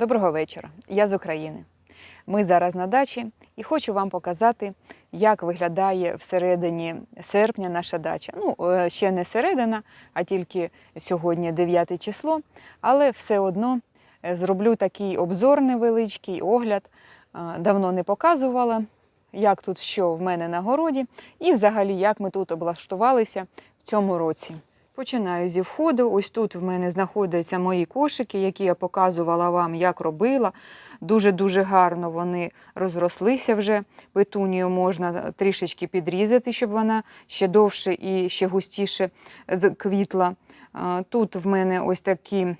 Доброго вечора. Я з України. Ми зараз на дачі і хочу вам показати, як виглядає всередині серпня наша дача. Ну, е, ще не середина, а тільки сьогодні 9 число. Але все одно е, зроблю такий обзор невеличкий, огляд. Е, Давно не показувала, як тут що в мене на городі, і взагалі як ми тут облаштувалися в цьому році. Починаю зі входу. Ось тут в мене знаходяться мої кошики, які я показувала вам, як робила. Дуже-дуже гарно вони розрослися вже. Петунію можна трішечки підрізати, щоб вона ще довше і ще густіше квітла. Тут в мене ось такі.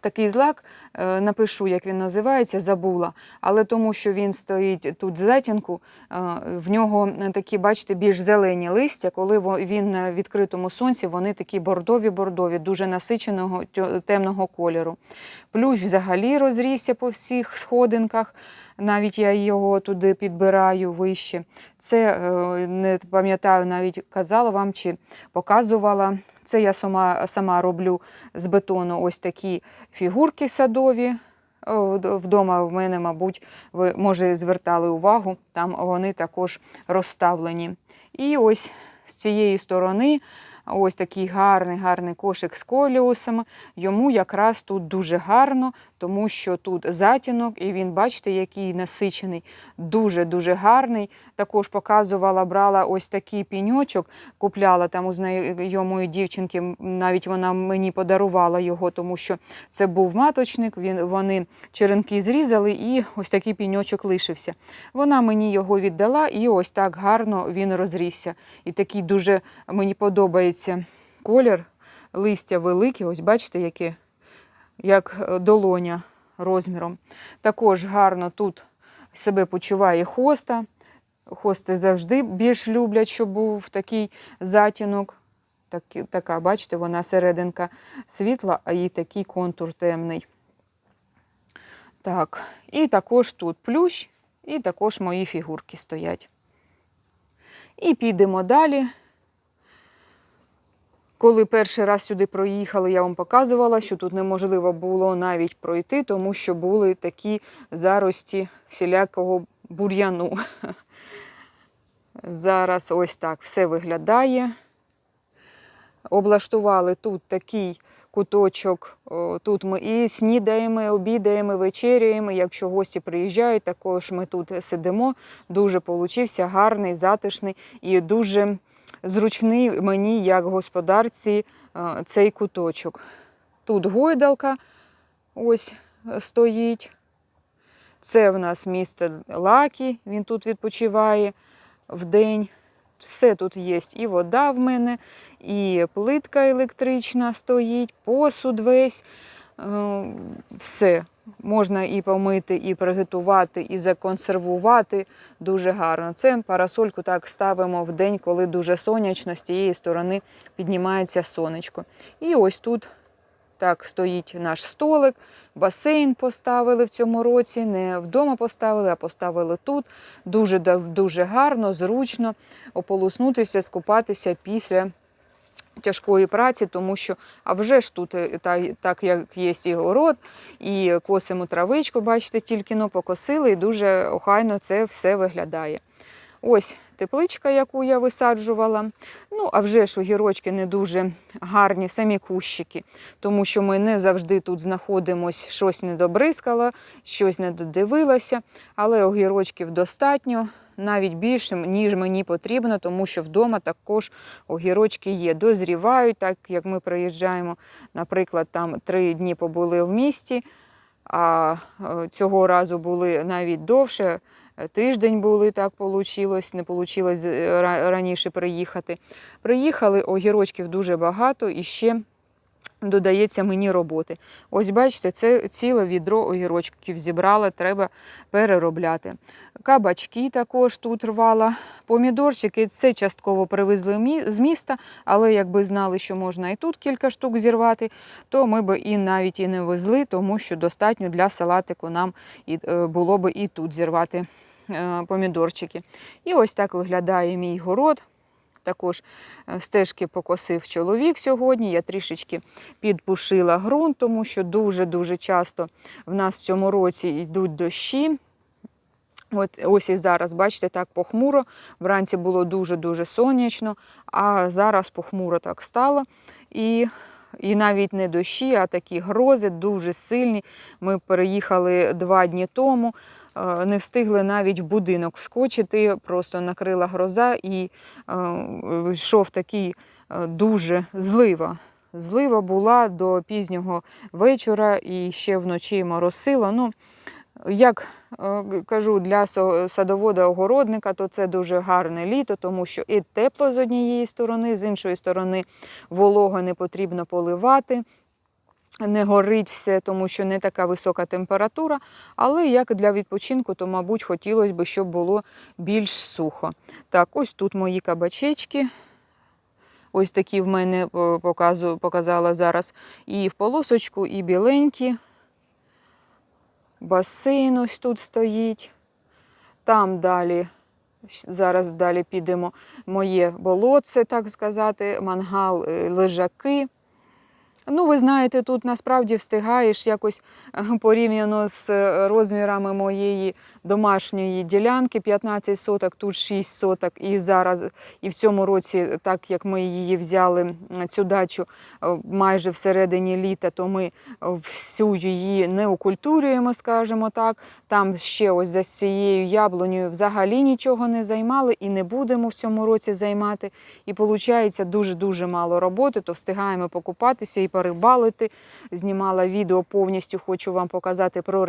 Такий злак, е, напишу, як він називається, забула. Але тому, що він стоїть тут в затінку, е, в нього такі, бачите, більш зелені листя. Коли він на відкритому сонці, вони такі бордові-бордові, дуже насиченого темного кольору. Плющ взагалі розрісся по всіх сходинках. Навіть я його туди підбираю вище. Це е, не пам'ятаю, навіть казала вам чи показувала. Це я сама, сама роблю з бетону ось такі фігурки садові. Вдома в мене, мабуть, ви може звертали увагу, там вони також розставлені. І ось з цієї сторони ось такий гарний гарний кошик з коліусами. Йому якраз тут дуже гарно, тому що тут затінок, і він, бачите, який насичений, дуже-дуже гарний. Також показувала, брала ось такий піньочок, купляла там у знайомої дівчинки, навіть вона мені подарувала його, тому що це був маточник, він, вони черенки зрізали і ось такий піньочок лишився. Вона мені його віддала, і ось так гарно він розрісся. І такий дуже мені подобається колір, листя велике, ось бачите, яке як е, долоня розміром. Також гарно тут себе почуває хоста. Хости завжди більш люблять, щоб був такий затінок. Так, така, бачите, вона серединка світла, а і такий контур темний. Так, і також тут плющ, і також мої фігурки стоять. І підемо далі. Коли перший раз сюди проїхали, я вам показувала, що тут неможливо було навіть пройти, тому що були такі зарості всілякого бур'яну. Зараз ось так все виглядає. Облаштували тут такий куточок. Тут ми і снідаємо, і обідаємо, і вечеряємо. Якщо гості приїжджають, також ми тут сидимо. Дуже получився гарний, затишний і дуже зручний мені, як господарці, е, цей куточок. Тут гойдалка ось е, стоїть. Це в нас місто Лакі, він тут відпочиває в день. Все тут є. І вода в мене, і плитка електрична стоїть, посуд весь. Е, Все. Можна і помити, і приготувати, і законсервувати дуже гарно. Це парасольку так ставимо в день, коли дуже сонячно, з тієї сторони піднімається сонечко. І ось тут так стоїть наш столик, басейн поставили в цьому році, не вдома поставили, а поставили тут. Дуже дуже гарно, зручно ополоснутися, скупатися після тяжкої праці, тому що, а вже ж тут, е, та- так як є і город, і косимо травичку, бачите, тільки но покосили, і дуже охайно це все виглядає. Ось тепличка, яку я висаджувала. Ну, а вже ж огірочки не дуже гарні, самі кущики, тому що ми не завжди тут знаходимось, щось не добризкала, щось не додивилася, але огірочків достатньо. Навіть більше, ніж мені потрібно, тому що вдома також огірочки є. Дозрівають, так як ми приїжджаємо, наприклад, там три дні побули в місті, а е, цього разу були навіть довше. е, Тиждень були, так вийшло, не вийшло раніше приїхати. Приїхали, огірочків дуже багато і ще додається мені роботи. Ось бачите, це ціле відро огірочків зібрала, треба переробляти. Кабачки також тут рвала. Помідорчики це частково привезли з міста, але якби знали, що можна і тут кілька штук зірвати, то ми б і навіть і не везли, тому що достатньо для салатику нам е, було б і тут зірвати е, помідорчики. І ось так виглядає мій город. Також е, стежки покосив чоловік сьогодні. Я трішечки підпушила ґрунт, тому що дуже-дуже часто в нас в цьому році йдуть дощі. От ось і зараз, бачите, так похмуро. Вранці було дуже-дуже сонячно, а зараз похмуро так стало. І, і навіть не дощі, а такі грози дуже сильні. Ми переїхали два дні тому, не встигли навіть в будинок вскочити, просто накрила гроза і е, йшов такий е, дуже злива. Злива була до пізнього вечора і ще вночі моросило. Ну, як е, кажу, для садовода-огородника, то це дуже гарне літо, тому що і тепло з однієї сторони, з іншої сторони волого не потрібно поливати. Не горить все, тому що не така висока температура. Але як для відпочинку, то, мабуть, хотілося б, щоб було більш сухо. Так, ось тут мої кабачечки. Ось такі в мене е, показу, показала зараз і в полосочку, і біленькі. Басейн ось тут стоїть. Там далі, зараз далі підемо моє болотце, так сказати, мангал, е, лежаки. Ну, ви знаєте, тут насправді встигаєш якось е, порівняно з е, розмірами моєї домашньої ділянки 15 соток, тут 6 соток. І зараз, і в цьому році, так як ми її взяли, цю дачу е, майже всередині літа, то ми е, всю її не окультурюємо, скажімо так. Там ще ось за цією яблунею взагалі нічого не займали і не будемо в цьому році займати. І виходить дуже-дуже мало роботи, то встигаємо покупатися і порибалити. Знімала відео повністю, хочу вам показати про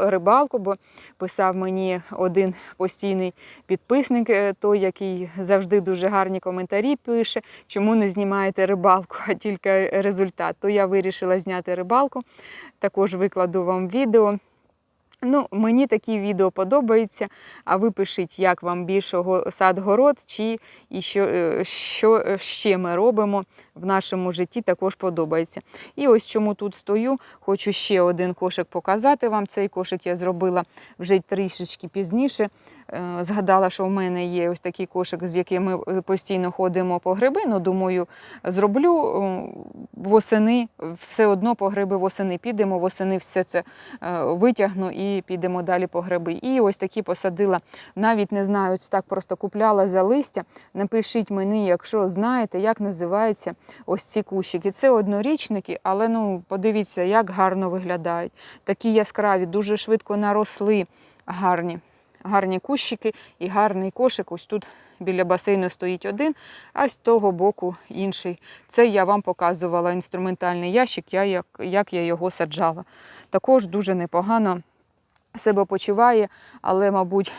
рибалку, бо писав мені один постійний підписник, е, той, який завжди дуже гарні коментарі пише, чому не знімаєте рибалку, а тільки результат. То я вирішила зняти рибалку. Також викладу вам відео. Ну, мені такі відео подобаються, а ви пишіть, як вам більше сад-город, чи і що, е, що ще ми робимо в нашому житті, також подобається. І ось чому тут стою, хочу ще один кошик показати вам. Цей кошик я зробила вже трішечки пізніше. Е, Згадала, що в мене є ось такий кошик, з яким ми е, постійно ходимо по гриби. Ну, думаю, зроблю е, восени, все одно по гриби восени підемо, восени все це е, витягну і підемо далі по гриби. І ось такі посадила. Навіть не знаю, так просто купляла за листя. Напишіть мені, якщо знаєте, як називаються ось ці кущики. Це однорічники, але ну подивіться, як гарно виглядають. Такі яскраві, дуже швидко наросли, гарні. Гарні кущики і гарний кошик. Ось тут біля басейну стоїть один, а з того боку інший. Це я вам показувала інструментальний ящик, я, як, як я його саджала. Також дуже непогано себе почуває, але, мабуть,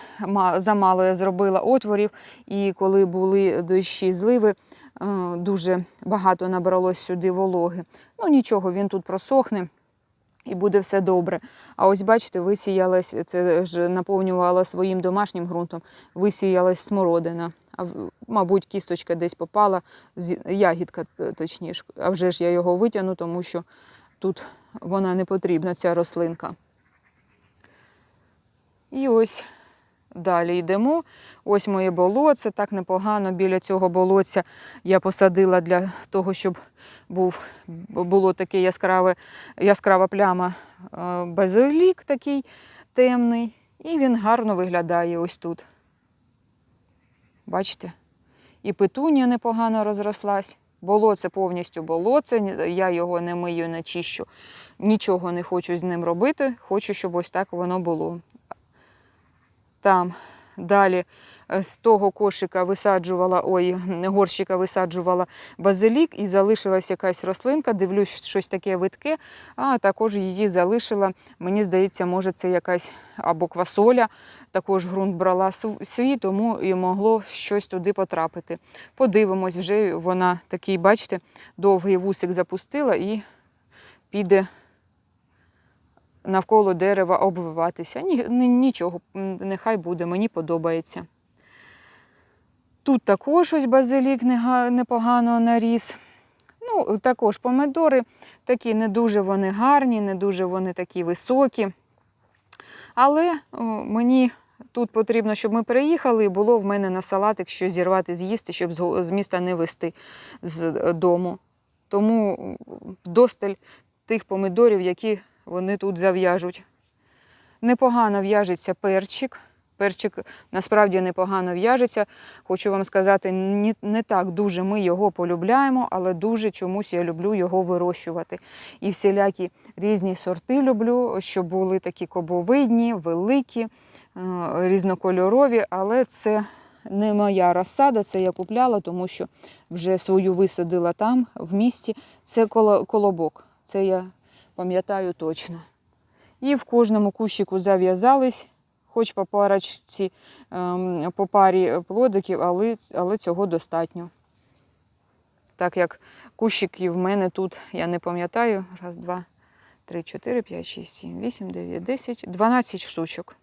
замало я зробила отворів. І коли були дощі, зливи, е, дуже багато набралось сюди вологи. Ну нічого, він тут просохне. І буде все добре. А ось бачите, висіялась, це ж наповнювала своїм домашнім ґрунтом, висіялась смородина. А, мабуть, кісточка десь попала, ягідка точніше. А вже ж я його витягну, тому що тут вона не потрібна, ця рослинка. І ось далі йдемо. Ось моє болотце, так непогано. Біля цього болотця я посадила для того, щоб був, було таке яскраве, яскрава пляма е, базилік такий темний. І він гарно виглядає ось тут. Бачите? І петунія непогано розрослась. Болоце повністю болоце, я його не мию, не чищу. Нічого не хочу з ним робити. Хочу, щоб ось так воно було. Там далі е, з того кошика висаджувала, ой, горщика висаджувала базилік і залишилась якась рослинка. Дивлюсь, щось таке видке, а також її залишила. Мені здається, може, це якась або квасоля. Також ґрунт брала свій, тому і могло щось туди потрапити. Подивимось, вже вона такий, бачите, довгий вусик запустила і піде навколо дерева обвиватися. Ні, ні- нічого, нехай буде, мені подобається. Тут також ось базилік непогано наріс. Ну, також помидори такі не дуже вони гарні, не дуже вони такі високі. Але мені тут потрібно, щоб ми переїхали, і було в мене на салатик щось зірвати, з'їсти, щоб з міста не вести з е, дому. Тому досталь тих помидорів, які вони тут зав'яжуть. Непогано в'яжеться перчик. Перчик насправді непогано в'яжеться. Хочу вам сказати, не так дуже ми його полюбляємо, але дуже чомусь я люблю його вирощувати. І всілякі різні сорти люблю, щоб були такі кобовидні, великі, е, різнокольорові, але це не моя розсада, це я купляла, тому що вже свою висадила там, в місті. Це коло- колобок. Це я пам'ятаю точно. І в кожному кущику зав'язались, хоч по парочці, ем, по парі плодиків, але, але цього достатньо. Так як кущиків в мене тут, я не пам'ятаю, раз, два, три, чотири, п'ять, шість, сім, вісім, дев'ять, десять, дванадцять штучок.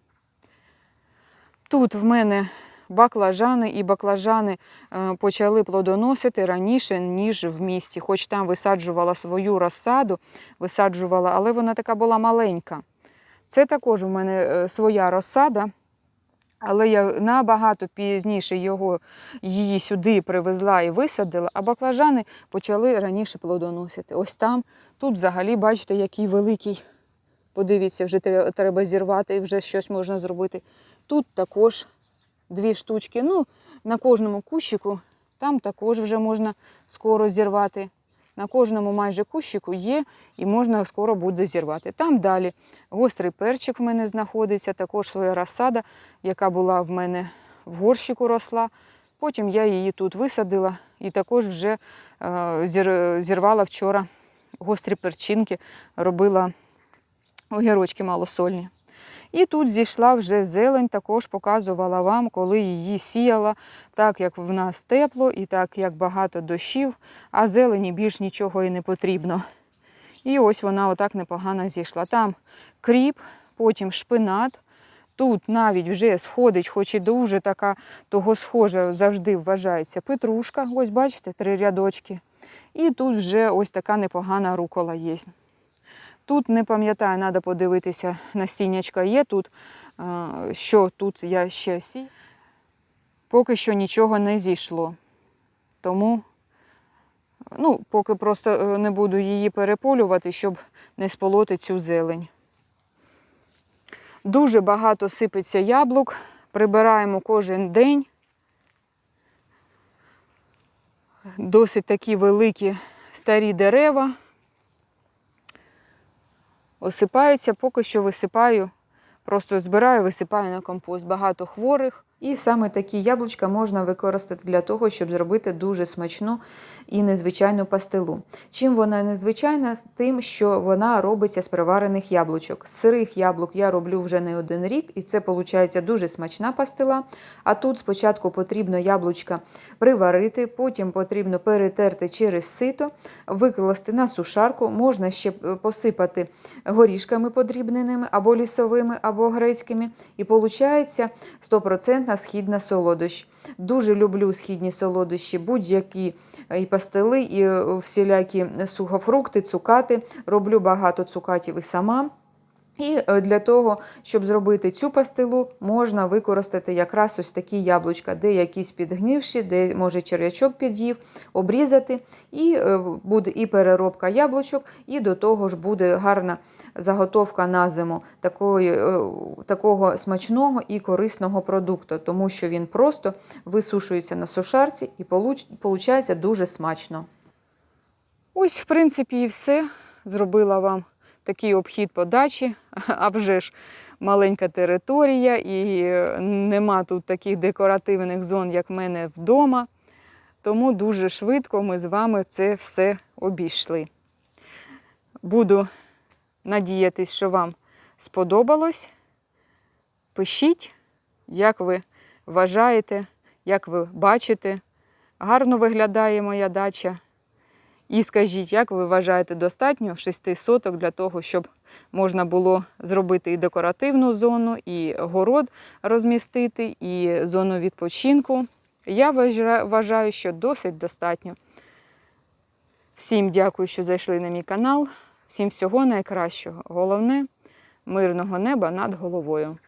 Тут в мене баклажани і баклажани е, почали плодоносити раніше, ніж в місті. Хоч там висаджувала свою розсаду, висаджувала, але вона така була маленька. Це також у мене е, своя розсада, але я набагато пізніше його, її сюди привезла і висадила, а баклажани почали раніше плодоносити. Ось там, тут взагалі, бачите, який великий. Подивіться, вже треба зірвати і вже щось можна зробити. Тут також дві штучки. Ну, на кожному кущику там також вже можна скоро зірвати. На кожному майже кущику є і можна скоро буде зірвати. Там далі гострий перчик в мене знаходиться, також своя розсада, яка була в мене в горщику росла. Потім я її тут висадила і також вже е, зірвала вчора гострі перчинки, робила огірочки малосольні. І тут зійшла вже зелень, також показувала вам, коли її сіяла, так як в нас тепло і так як багато дощів, а зелені більш нічого і не потрібно. І ось вона отак непогано зійшла. Там кріп, потім шпинат. Тут навіть вже сходить, хоч і дуже така того схожа завжди вважається петрушка. Ось бачите, три рядочки. І тут вже ось така непогана рукола є. Тут не пам'ятаю, треба подивитися, насіннячка є тут, що тут я ще сію. Поки що нічого не зійшло. Тому, ну, поки просто е, не буду її переполювати, щоб не сполоти цю зелень. Дуже багато сипеться яблук, прибираємо кожен день. Досить такі великі старі дерева осипаються, поки що висипаю, просто збираю, висипаю на компост. Багато хворих. І саме такі яблучка можна використати для того, щоб зробити дуже смачну і незвичайну пастилу. Чим вона незвичайна? Тим, що вона робиться з приварених яблучок. З сирих яблук я роблю вже не один рік, і це виходить дуже смачна пастила. А тут спочатку потрібно яблучка приварити, потім потрібно перетерти через сито, викласти на сушарку, можна ще е, посипати горішками подрібненими, або лісовими, або грецькими. І виходить 100% східна солодощ. Дуже люблю східні солодощі, будь-які і пастили, і е, всілякі сухофрукти, цукати. Роблю багато цукатів і сама. І е, для того, щоб зробити цю пастилу, можна використати якраз ось такі яблучка, де якісь підгнивші, де може черв'ячок під'їв, обрізати, і е, буде і переробка яблучок, і до того ж буде гарна заготовка на зиму такої, е, такого смачного і корисного продукту, тому що він просто висушується на сушарці і виходить дуже смачно. Ось, в принципі, і все. Зробила вам такий обхід подачі, а вже ж маленька територія, і нема тут таких декоративних зон, як в мене вдома. Тому дуже швидко ми з вами це все обійшли. Буду надіятись, що вам сподобалось. Пишіть, як ви вважаєте, як ви бачите. Гарно виглядає моя дача. І скажіть, як ви вважаєте, достатньо 6 соток для того, щоб можна було зробити і декоративну зону, і город розмістити, і зону відпочинку. Я вважаю, що досить достатньо. Всім дякую, що зайшли на мій канал. Всім всього найкращого. Головне мирного неба над головою.